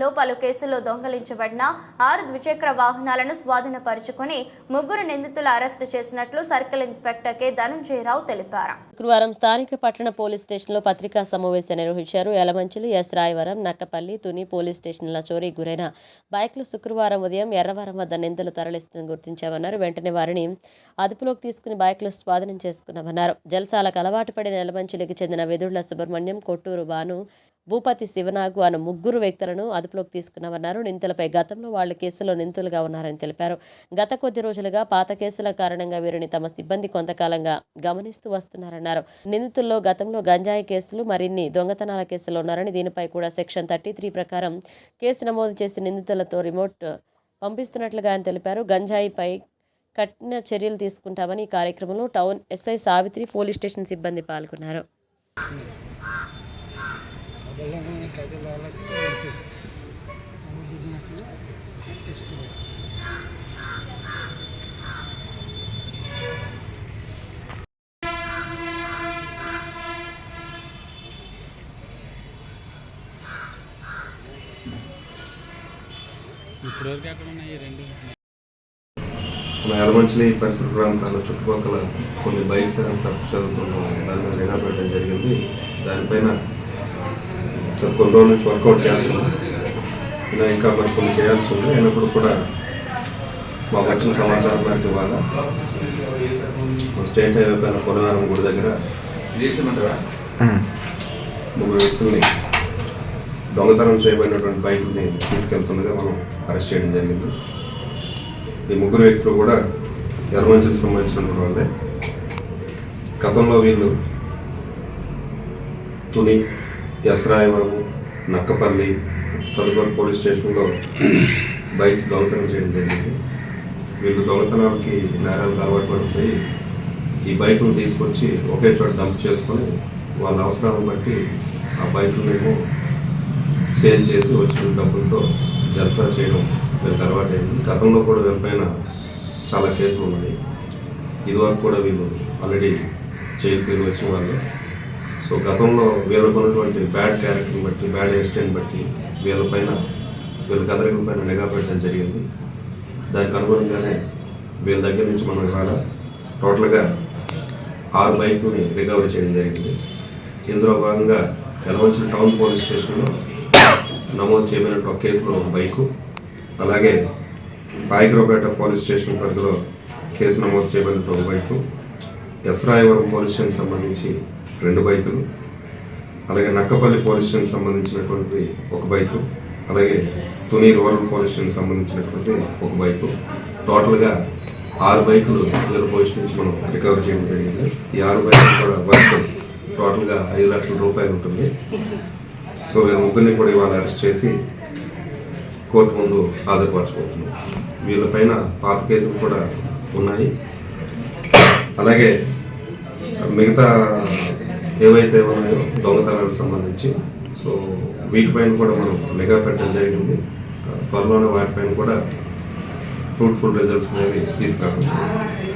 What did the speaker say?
లో పలు కేసుల్లో దొంగలించబడిన ఆరు ద్విచక్ర వాహనాలను స్వాధీనపరుచుకుని ముగ్గురు నిందితులు అరెస్టు చేసినట్లు సర్కిల్ ఇన్స్పెక్టర్ కె. ధనంజయరావు తెలిపారు. శుక్రవారం స్థానిక పట్టణ పోలీస్ స్టేషన్లో పత్రికా సమావేశం నిర్వహించారు. యలమంచిలి ఎస్. రాయవరం నక్కపల్లి తుని పోలీస్ స్టేషన్ల చోరీ గురైన బైక్లు శుక్రవారం ఉదయం ఎర్రవరం వద్ద నిందలు తరలిస్తుందని గుర్తించామన్నారు. వెంటనే వారిని అదుపులోకి తీసుకుని బైక్లు స్వాధీనం చేసుకున్నామన్నారు. జలసాలకు అలవాటు పడిన యలమంచిలికి చెందిన వెదుళ్ళ సుబ్రహ్మణ్యం కొట్టూరు బాను భూపతి శివనాగు అను ముగ్గురు వ్యక్తులను అదుపులోకి తీసుకున్నామన్నారు. నిందితులపై గతంలో వాళ్ళ కేసులో నిందితులుగా ఉన్నారని తెలిపారు. గత కొద్ది రోజులుగా పాత కేసుల కారణంగా వీరిని తమ సిబ్బంది కొంతకాలంగా గమనిస్తూ వస్తున్నారన్నారు. నిందితుల్లో గతంలో గంజాయి కేసులు మరిన్ని దొంగతనాల కేసులు ఉన్నారని దీనిపై కూడా సెక్షన్ థర్టీ త్రీ ప్రకారం కేసు నమోదు చేసి నిందితులతో రిమోట్ పంపిస్తున్నట్లుగా ఆయన తెలిపారు. గంజాయిపై కఠిన చర్యలు తీసుకుంటామని ఈ కార్యక్రమంలో town SI Savitri police station సిబ్బంది పాల్గొన్నారు ఇప్పటివరకు ఎక్కడ ఉన్నాయి ఈ రెండు మన ఎలమంచిలి పరిసర ప్రాంతాల చుట్టుపక్కల కొన్ని బైక్స్ అనేవి తప్పు చదువుతుంటాం దాని మీద నిఘా పెట్టడం జరిగింది. దానిపైన కొన్ని రోజుల నుంచి వర్కౌట్ చేస్తున్నాం. ఇంకా మరి కొన్ని చేయాల్సి ఉంది. అయినప్పుడు కూడా మాకు వచ్చిన సమాచారం మేరకు ఇవాళ మన స్టేట్ హైవే పైన పొలవరం గుడి దగ్గర ముగ్గురు వ్యక్తుల్ని దొంగతనం చేయబడినటువంటి బైక్ని తీసుకెళ్తుండగా మనం అరెస్ట్ చేయడం జరిగింది. ఈ ముగ్గురు వ్యక్తులు కూడా ఎర్రమంచికి సంబంధించినటువంటి వాళ్ళే. గతంలో వీళ్ళు తుని ఎస్రాయవరం నక్కపల్లి తదుపరి పోలీస్ స్టేషన్లో బైక్స్ దొంగతనం చేయడం జరిగింది. వీళ్ళు దొంగతనాలకి నేరాలకు అలవాటు పడిపోయి ఈ బైకులు తీసుకొచ్చి ఒకే చోట డంప్ చేసుకొని వాళ్ళ అవసరాలను బట్టి ఆ బైకులనేమో సేల్ చేసి వచ్చిన డబ్బులతో జల్సా చేయడం వీళ్ళకి అలవాటైంది గతంలో కూడా వీళ్ళపైన చాలా కేసులు ఉన్నాయి. ఇదివరకు కూడా వీళ్ళు ఆల్రెడీ జైలు పేరు వచ్చిన వాళ్ళు సో గతంలో వీళ్ళకున్నటువంటి బ్యాడ్ క్యారెక్టర్ని బట్టి బ్యాడ్ ఎస్టెంట్ బట్టి వీళ్ళపైన వీళ్ళ కదలికల పైన నిఘా పెట్టడం జరిగింది. దానికి అనుగుణంగానే వీళ్ళ దగ్గర నుంచి మనం ఇవాళ టోటల్గా ఆరు బైక్ని రికవరీ చేయడం జరిగింది. ఇందులో భాగంగా ఎలవంచిన టౌన్ పోలీస్ స్టేషన్లో నమోదు చేయబడిన ఒక కేసులో ఒక బైకు అలాగే పాయకరావుపేట పోలీస్ స్టేషన్ పరిధిలో కేసు నమోదు చేయబడిన ఒక బైకు ఎస్రాయవరం పోలీస్ స్టేషన్ సంబంధించి రెండు బైకులు అలాగే నక్కపల్లి పోలీస్ స్టేషన్ సంబంధించినటువంటి ఒక బైకు అలాగే తుని రూరల్ పోలీస్ స్టేషన్ సంబంధించినటువంటి ఒక బైకు. టోటల్గా ఆరు బైకులు ఇద్దరు పోలీస్ నుంచి మనం రికవర్ చేయడం జరిగింది. ఈ ఆరు బైకులు కూడా వర్క్ టోటల్గా ఐదు లక్షల రూపాయలు ఉంటుంది. సో వీళ్ళ ముగ్గురిని కూడా ఇవాళ అరెస్ట్ చేసి కోర్టు ముందు హాజరుపరచబోతున్నాం వీళ్ళపైన పాత కేసులు కూడా ఉన్నాయి. అలాగే మిగతా ఏవైతే ఉన్నాయో దొంగతనాలకు సంబంధించి సో వీటిపైన కూడా మనం నిఘా పెట్టడం జరిగింది. త్వరలోనే వాటిపైన కూడా ఫ్రూట్ఫుల్ రిజల్ట్స్ అనేవి తీసుకురావడం